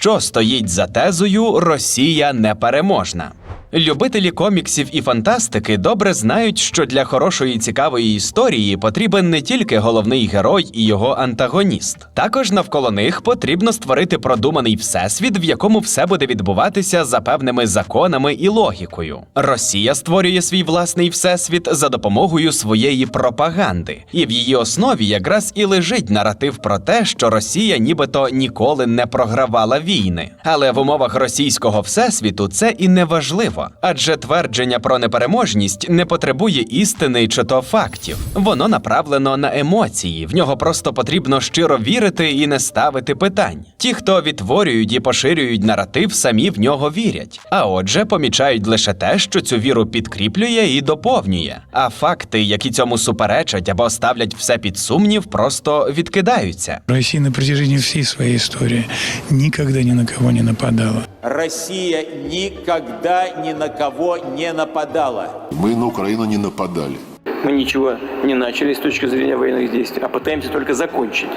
що стоїть за тезою Росія непереможна. Любителі коміксів і фантастики добре знають, що для хорошої цікавої історії потрібен не тільки головний герой і його антагоніст. Також навколо них потрібно створити продуманий всесвіт, в якому все буде відбуватися за певними законами і логікою. Росія створює свій власний всесвіт за допомогою своєї пропаганди, і в її основі якраз і лежить наратив про те, що Росія нібито ніколи не програвала війни. Але в умовах російського всесвіту це і не важливо, адже твердження про непереможність не потребує істини чи то фактів. Воно направлено на емоції. В нього просто потрібно щиро вірити і не ставити питань. Ті, хто відтворюють і поширюють наратив, самі в нього вірять. А отже, помічають лише те, що цю віру підкріплює і доповнює. А факти, які цьому суперечать або ставлять все під сумнів, просто відкидаються. Россия на протяжении всей своей истории никогда ни на кого не нападала. Россия никогда ни на кого не нападала. Мы на Украину не нападали. Мы ничего не начали с точки зрения военных действий, а пытаемся только закончить.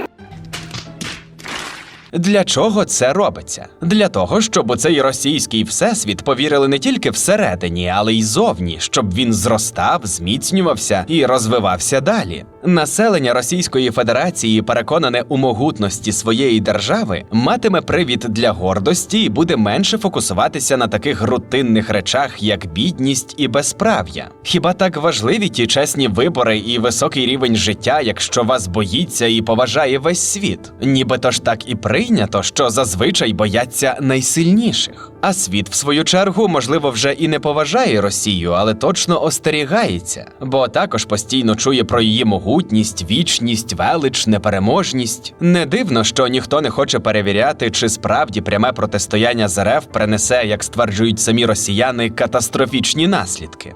Для чого це робиться? Для того, щоб у цей російський всесвіт повірили не тільки всередині, але й зовні, щоб він зростав, зміцнювався і розвивався далі. Населення Російської Федерації, переконане у могутності своєї держави, матиме привід для гордості і буде менше фокусуватися на таких рутинних речах, як бідність і безправ'я. Хіба так важливі ті чесні вибори і високий рівень життя, якщо вас боїться і поважає весь світ? Нібито ж так і прийнято, що зазвичай бояться найсильніших. А світ, в свою чергу, можливо, вже і не поважає Росію, але точно остерігається, бо також постійно чує про її могутність, вічність, велич, непереможність. Не дивно, що ніхто не хоче перевіряти, чи справді пряме протистояння з РФ принесе, як стверджують самі росіяни, катастрофічні наслідки.